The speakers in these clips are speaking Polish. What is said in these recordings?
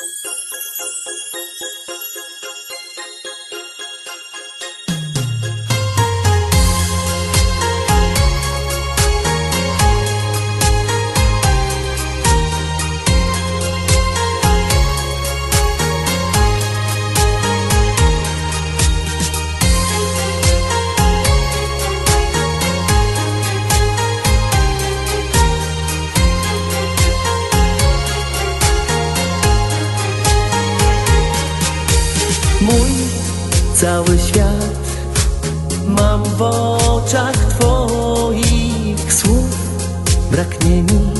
you Mój cały świat mam w oczach Twoich słów. Braknie mi,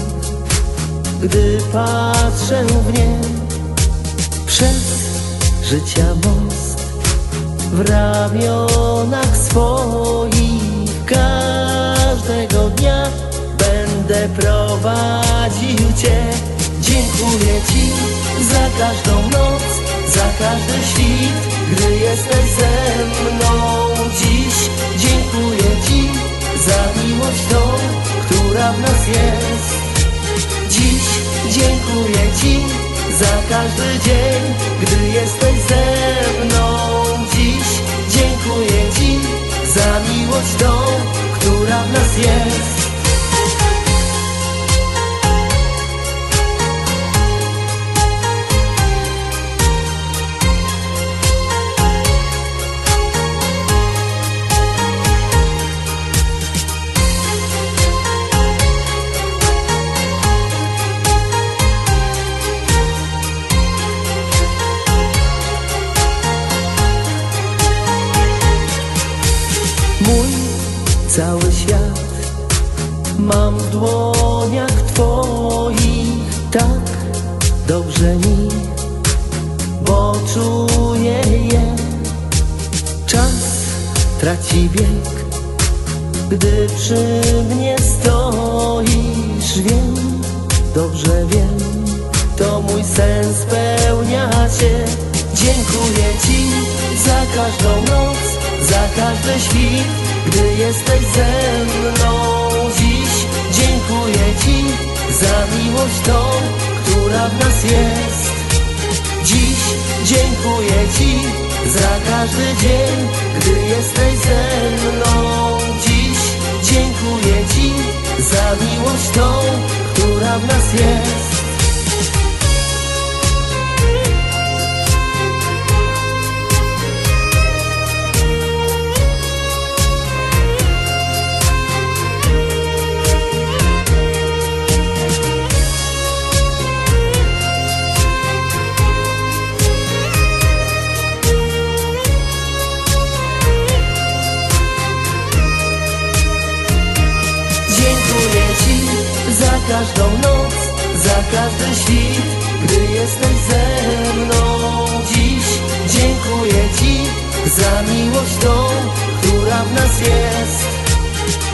gdy patrzę w nie przez życia most w ramionach swoich. Każdego dnia będę prowadził Cię. Dziękuję Ci za każdą noc, za każdy świt, gdy jesteś ze mną dziś. Dziękuję Ci za miłość tą, która w nas jest. Dziś dziękuję Ci za każdy dzień, gdy jesteś ze mną. Mój cały świat mam w dłoniach Twoich tak dobrze mi, bo czuję je. Czas traci bieg, gdy przy mnie stoisz. Wiem, dobrze wiem, świt, gdy jesteś ze mną dziś. Dziękuję Ci za miłość tą, która w nas jest. Dziś dziękuję Ci za każdy dzień, gdy jesteś ze mną. każdą noc, za każdy świt, gdy jesteś ze mną. Dziś dziękuję Ci za miłość tą, która w nas jest.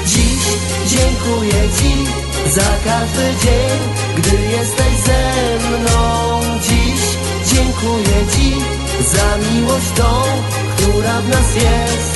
Dziś dziękuję Ci za każdy dzień, gdy jesteś ze mną. Dziś dziękuję Ci za miłość tą, która w nas jest.